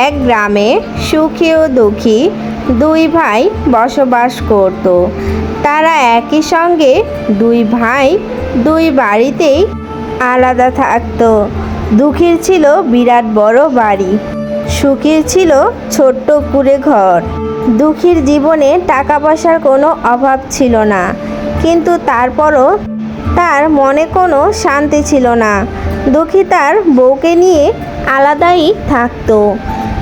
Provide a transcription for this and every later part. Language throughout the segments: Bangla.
এক গ্রামে সুখী ও দুঃখী দুই ভাই বসবাস করত। তারা একই সঙ্গে দুই ভাই দুই বাড়িতেই আলাদা থাকতো। দুঃখীর ছিল বিরাট বড় বাড়ি, সুখীর ছিল ছোট্ট কুড়ে ঘর। দুঃখীর জীবনে টাকা পয়সার কোনো অভাব ছিল না, কিন্তু তারপরও তার মনে কোনো শান্তি ছিল না। দুঃখী তার বউকে নিয়ে আলাদাই থাকতো।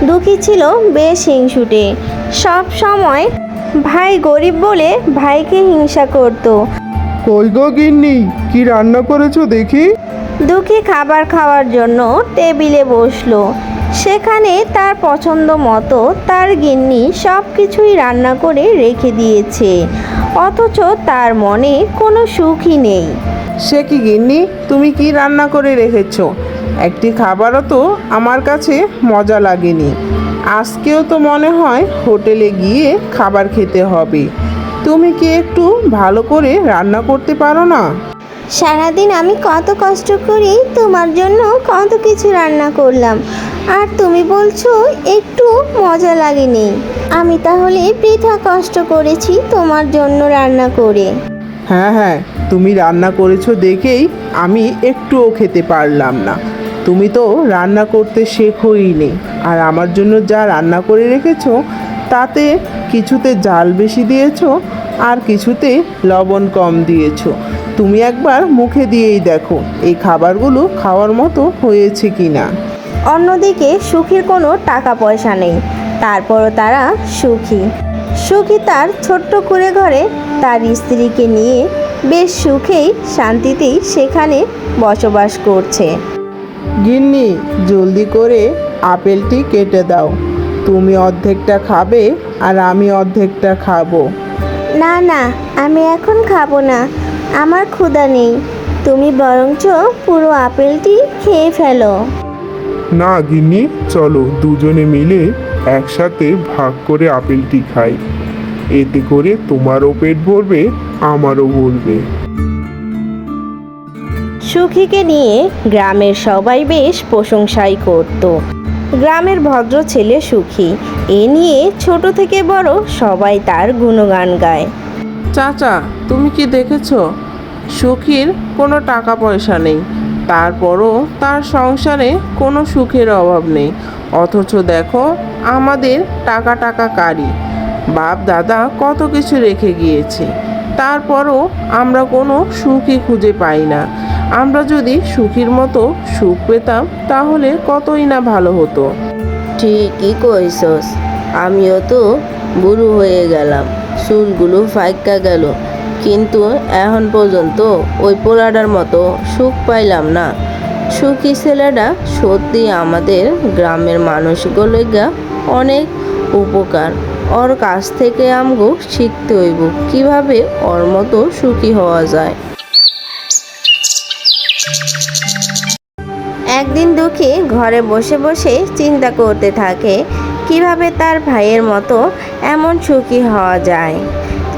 দুঃখী ছিল বেশ হিংসুটে। সব সময় ভাই গরিব বলে ভাইকে হিংসা করতো। কই গো গিন্নি কি রান্না করেছ দেখি? দুঃখী খাবার খাওয়ার জন্য টেবিলে বসল। সেখানে তার পছন্দ মতো তার গিন্নি সব কিছুই রান্না করে রেখে দিয়েছে। অথচ তার মনে কোনো সুখই নেই। সে কি গিন্নি? তুমি কি রান্না করে রেখেছো? একটি খাবারও তো আমার কাছে মজা লাগেনি। আজকেও তো মনে হয় হোটেলে গিয়ে খাবার খেতে হবে। তুমি কি একটু ভালো করে রান্না করতে পারো না? সারাদিন আমি কত কষ্ট করি তোমার জন্য কত কিছু রান্না করলাম। আর তুমি বলছো একটু মজা লাগেনি। আমি তাহলে বৃথা কষ্ট করেছি তোমার জন্য রান্না করে। হ্যাঁ হ্যাঁ তুমি রান্না করেছ দেখেই আমি একটুও খেতে পারলাম না। তুমি তো রান্না করতে শেখোই নি আর আমার জন্য যা রান্না করে রেখেছো, তাতে কিছুতে জাল বেশি দিয়েছ আর কিছুতে লবণ কম দিয়েছ। তুমি একবার মুখে দিয়েই দেখো, এই খাবারগুলো খাওয়ার মতো হয়েছে কি না অন্যদিকে সুখীর কোনো টাকা পয়সা নেই, তারপরও তারা সুখী। সুখী তার ছোট্ট করে ঘরে তার স্ত্রীকে নিয়ে বেশ সুখেই শান্তিতেই সেখানে বসবাস করছে। গিন্নি জলদি করে আপেলটি কেটে দাও। তুমি অর্ধেকটা খাবে আর আমি অর্ধেকটা খাব। না না আমি এখন খাব না। আমার ক্ষুধা নেই। তুমি বরঞ্চ পুরো আপেলটি খেয়ে ফেলো। না গিন্নি চলো দুজনে মিলে একসাথে ভাগ করে আপেলটি খাই। এতে করে তোমারও পেট ভরবে আমারও ভরবে। সুখীকে নিয়ে গ্রামের সবাই বেশ প্রশংসাই করত। গ্রামের ভদ্র ছেলে সুখী, এ নিয়ে ছোট থেকে বড় সবাই তার গুণগান গায়। চাচা, তুমি কি দেখেছ? সুখীর কোনো টাকা পয়সা নেই, তারপরও তার সংসারে কোনো সুখের অভাব নেই। অথচ দেখো, আমাদের টাকা টাকা কারি। বাপ, দাদা কত কিছু রেখে গিয়েছে, তারপরও আমরা কোনো সুখই খুঁজে পাই না। আমরা যদি সুখীর মতো সুখ পেতাম, তাহলে কতই না ভালো হতো। ঠিকই কইসস আমিও তো বুড়ো হয়ে গেলাম, চুলগুলো ফাইকা গেল। কিন্তু এখন পর্যন্ত ওই পোলাটার মতো সুখ পাইলাম না। সুখী ছেলেটা সত্যি আমাদের গ্রামের মানুষগুলোগা অনেক উপকার। ওর কাছ থেকে আমগো শিখতে হইব, কীভাবে ওর মতো সুখী হওয়া যায়। একদিন দুঃখী ঘরে বসে বসে চিন্তা করতে থাকে কীভাবে তার ভাইয়ের মতো এমন সুখী হওয়া যায়?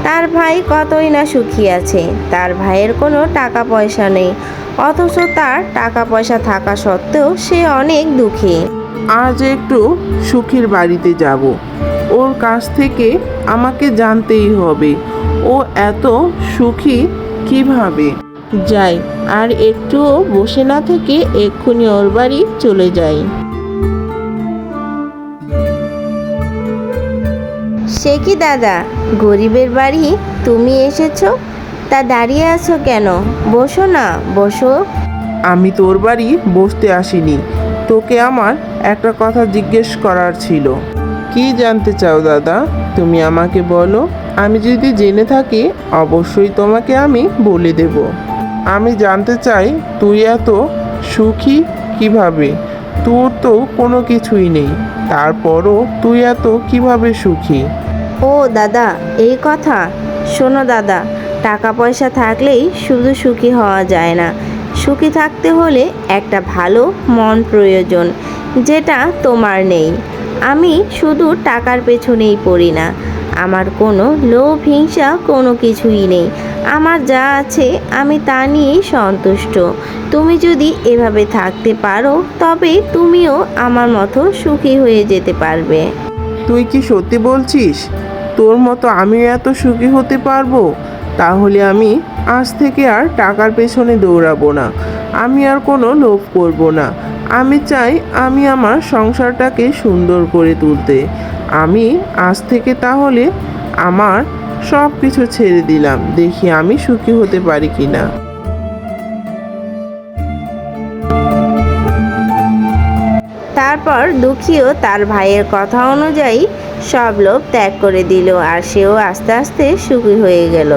তার ভাই কতই না সুখী আছে তার ভাইয়ের কোনো টাকা পয়সা নেই অথচ তার টাকা পয়সা থাকা সত্ত্বেও সে অনেক দুঃখী। আজ একটু সুখীর বাড়িতে যাব। ওর কাছ থেকে আমাকে জানতেই হবে ও এত সুখী কীভাবে? যাই আর একটুও বসে না থেকে এক্ষুনি ওর বাড়ি চলে যাই। সে কি দাদা গরিবের বাড়ি তুমি এসেছ? তা দাঁড়িয়ে আছো কেন? বসো না বসো। আমি তোর বাড়ি বসতে আসিনি। তোকে আমার একটা কথা জিজ্ঞেস করার ছিল। কি জানতে চাও দাদা? তুমি আমাকে বলো। আমি যদি জেনে থাকি অবশ্যই তোমাকে আমি বলে দেব। আমি জানতে চাই, তুই এত সুখী কীভাবে? তোর তো কোনো কিছুই নেই। তারপরও তুই এত কীভাবে সুখী? ও দাদা, এই কথা। শোনো দাদা টাকা পয়সা থাকলেই শুধু সুখী হওয়া যায় না। সুখী থাকতে হলে একটা ভালো, মন প্রয়োজন, যেটা তোমার নেই। আমি শুধু টাকার পেছনেই পড়ি না। আমার কোনো লোভ হিংসা কোনো কিছুই নেই। আমার যা আছে আমি তা নিয়েই সন্তুষ্ট। তুমি যদি এভাবে থাকতে পারো, তবে তুমিও আমার মতো সুখী হয়ে যেতে পারবে। তুই কি সত্যি বলছিস? তোর মতো আমিও এত সুখী হতে পারব? তাহলে আমি আজ থেকে আর টাকার পেছনে দৌড়াবো না। আমি আর কোনো লোভ করব না। আমি চাই আমি আমার সংসারটাকে সুন্দর করে তুলতে। আমি আজ থেকে তাহলে আমার সব কিছু ছেড়ে দিলাম। দেখি আমি সুখী হতে পারি কি না তারপর দুঃখীও তার ভাইয়ের কথা অনুযায়ী সব লোভ ত্যাগ করে দিল আর সেও আস্তে আস্তে সুখী হয়ে গেল।